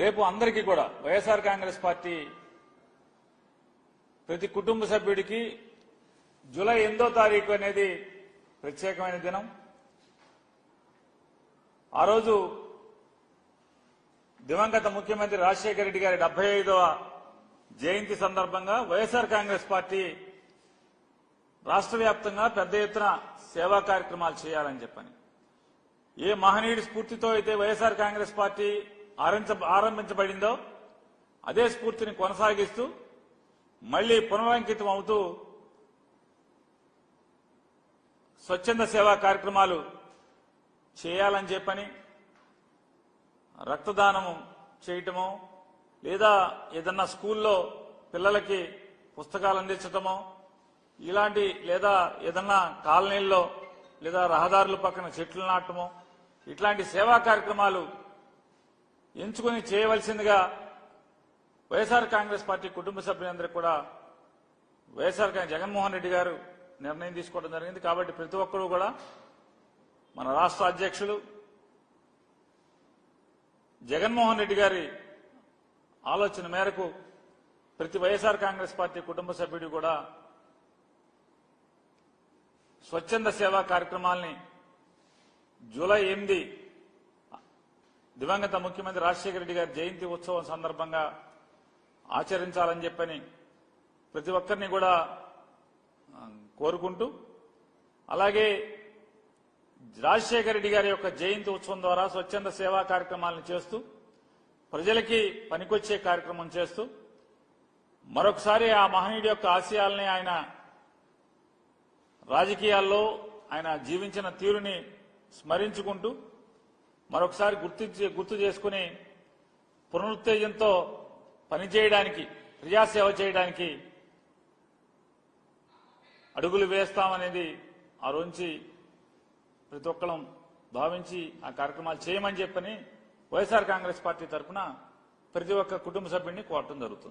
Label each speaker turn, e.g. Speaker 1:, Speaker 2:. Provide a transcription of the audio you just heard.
Speaker 1: రేపు అందరికీ కూడా వైఎస్ఆర్ కాంగ్రెస్ పార్టీ ప్రతి కుటుంబ సభ్యుడికి జూలై ఎనిమిదో తారీఖు అనేది ప్రత్యేకమైన దినం. ఆ రోజు దివంగత ముఖ్యమంత్రి రాజశేఖర రెడ్డి గారి డెబ్బై ఐదవ జయంతి సందర్భంగా వైఎస్ఆర్ కాంగ్రెస్ పార్టీ రాష్ట్ర వ్యాప్తంగా పెద్ద ఎత్తున సేవా కార్యక్రమాలు చేయాలని చెప్పని. ఏ మహనీయుడి స్ఫూర్తితో అయితే వైఎస్ఆర్ కాంగ్రెస్ పార్టీ ఆరంభించబడిందో అదే స్ఫూర్తిని కొనసాగిస్తూ మళ్ళీ పునరంకితం అవుతూ స్వచ్ఛంద సేవా కార్యక్రమాలు చేయాలని చెప్పని రక్తదానము చేయటము లేదా ఏదన్నా స్కూల్లో పిల్లలకి పుస్తకాలు అందించటమో ఇలాంటి లేదా ఏదన్నా కాలనీల్లో లేదా రహదారుల పక్కన చెట్లు నాటము ఇట్లాంటి సేవా కార్యక్రమాలు ఎంచుకొని చేయవలసిందిగా వైఎస్ఆర్ కాంగ్రెస్ పార్టీ కుటుంబ సభ్యులందరికీ కూడా వైఎస్ఆర్ జగన్మోహన్ రెడ్డి గారు నిర్ణయం తీసుకోవడం జరిగింది. కాబట్టి ప్రతి ఒక్కరూ కూడా మన రాష్ట్ర అధ్యక్షులు జగన్మోహన్ రెడ్డి గారి ఆలోచన మేరకు ప్రతి వైఎస్ఆర్ కాంగ్రెస్ పార్టీ కుటుంబ సభ్యుడు కూడా స్వచ్ఛంద సేవా కార్యక్రమాల్ని జూలై ఎనిమిది దివంగత ముఖ్యమంత్రి రాజశేఖర రెడ్డి గారి జయంతి ఉత్సవం సందర్భంగా ఆచరించాలని చెప్పని ప్రతి ఒక్కరిని కూడా కోరుకుంటూ అలాగే రాజశేఖర రెడ్డి గారి యొక్క జయంతి ఉత్సవం ద్వారా స్వచ్ఛంద సేవా కార్యక్రమాలను చేస్తూ ప్రజలకి పనికొచ్చే కార్యక్రమం చేస్తూ మరొకసారి ఆ మహనీయుడి యొక్క ఆశయాల్ని ఆయన రాజకీయాల్లో ఆయన జీవించిన తీరుని స్మరించుకుంటూ మరొకసారి గుర్తించి గుర్తు చేసుకుని పునరుత్తేజంతో పనిచేయడానికి ప్రజాసేవ చేయడానికి అడుగులు వేస్తామనేది ఆ రోజు ప్రతి ఒక్కరం భావించి ఆ కార్యక్రమాలు చేయమని చెప్పని వైఎస్ఆర్ కాంగ్రెస్ పార్టీ తరఫున ప్రతి ఒక్క కుటుంబ సభ్యుడిని కోరటం జరుగుతుంది.